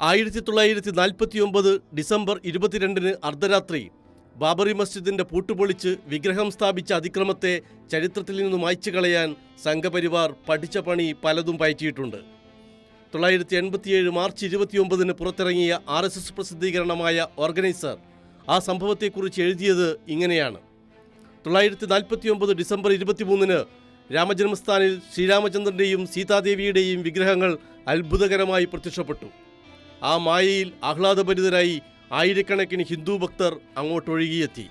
ആയിരത്തി തൊള്ളായിരത്തി നാൽപ്പത്തി ഒമ്പത് ഡിസംബർ ഇരുപത്തിരണ്ടിന് അർദ്ധരാത്രി ബാബറി മസ്ജിദിന്റെ പൂട്ടുപൊളിച്ച് വിഗ്രഹം സ്ഥാപിച്ച അതിക്രമത്തെ ചരിത്രത്തിൽ നിന്നും മായ്ച്ചു കളയാൻ സംഘപരിവാർ പഠിച്ച പണി പലതും പയറ്റിയിട്ടുണ്ട്. തൊള്ളായിരത്തി എൺപത്തിയേഴ് മാർച്ച് ഇരുപത്തിയൊമ്പതിന് പുറത്തിറങ്ങിയ ആർ എസ് എസ് പ്രസിദ്ധീകരണമായ ഓർഗനൈസർ ആ സംഭവത്തെക്കുറിച്ച് എഴുതിയത് ഇങ്ങനെയാണ്. തൊള്ളായിരത്തി നാൽപ്പത്തിയൊമ്പത് ഡിസംബർ ഇരുപത്തിമൂന്നിന് രാമജന്മസ്ഥാനിൽ ശ്രീരാമചന്ദ്രന്റെയും സീതാദേവിയുടെയും വിഗ്രഹങ്ങൾ അത്ഭുതകരമായി പ്രത്യക്ഷപ്പെട്ടു. ആ മായയിൽ ആഹ്ലാദഭരിതരായി ആയിരക്കണക്കിന് ഹിന്ദു ഭക്തർ അങ്ങോട്ടൊഴുകിയെത്തി.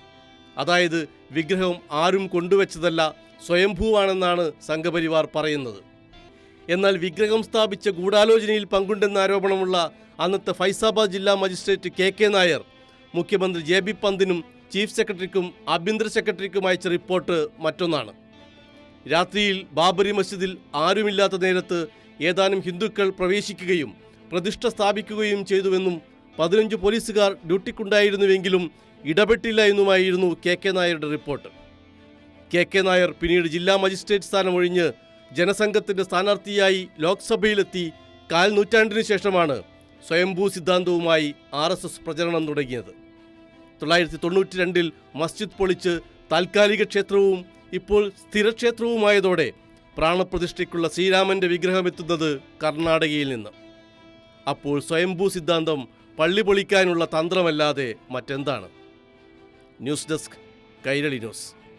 അതായത് വിഗ്രഹം ആരും കൊണ്ടുവച്ചതല്ല സ്വയംഭൂവാണെന്നാണ് സംഘപരിവാർ പറയുന്നത്. എന്നാൽ വിഗ്രഹം സ്ഥാപിച്ച ഗൂഢാലോചനയിൽ പങ്കുണ്ടെന്ന ആരോപണമുള്ള അന്നത്തെ ഫൈസാബാദ് ജില്ലാ മജിസ്ട്രേറ്റ് കെ കെ നായർ മുഖ്യമന്ത്രി ജെ ബി പന്തിനും ചീഫ് സെക്രട്ടറിക്കും ആഭ്യന്തര സെക്രട്ടറിക്കും അയച്ച റിപ്പോർട്ട് മറ്റൊന്നാണ്. രാത്രിയിൽ ബാബരി മസ്ജിദിൽ ആരുമില്ലാത്ത നേരത്ത് ഏതാനും ഹിന്ദുക്കൾ പ്രവേശിക്കുകയും പ്രതിഷ്ഠ സ്ഥാപിക്കുകയും ചെയ്തുവെന്നും പതിനഞ്ച് പോലീസുകാർ ഡ്യൂട്ടിക്കുണ്ടായിരുന്നുവെങ്കിലും ഇടപെട്ടില്ല എന്നുമായിരുന്നു കെ കെ നായരുടെ റിപ്പോർട്ട്. കെ കെ നായർ പിന്നീട് ജില്ലാ മജിസ്ട്രേറ്റ് സ്ഥാനം ഒഴിഞ്ഞ് ജനസംഘത്തിന്റെ സ്ഥാനാർത്ഥിയായി ലോക്സഭയിലെത്തി കാൽ നൂറ്റാണ്ടിനു ശേഷമാണ് സ്വയംഭൂ സിദ്ധാന്തവുമായി ആർ എസ് എസ് പ്രചരണം തുടങ്ങിയത്. തൊള്ളായിരത്തി തൊണ്ണൂറ്റി രണ്ടിൽ മസ്ജിദ് പൊളിച്ച് താൽക്കാലിക ക്ഷേത്രവും ഇപ്പോൾ സ്ഥിരക്ഷേത്രവുമായതോടെ പ്രാണപ്രതിഷ്ഠയ്ക്കുള്ള ശ്രീരാമന്റെ വിഗ്രഹമെത്തുന്നത് കർണാടകയിൽ നിന്ന്. അപ്പോൾ സ്വയംഭൂ സിദ്ധാന്തം പള്ളി പൊളിക്കാനുള്ള തന്ത്രമല്ലാതെ മറ്റെന്താണ്? News desk Kairali news.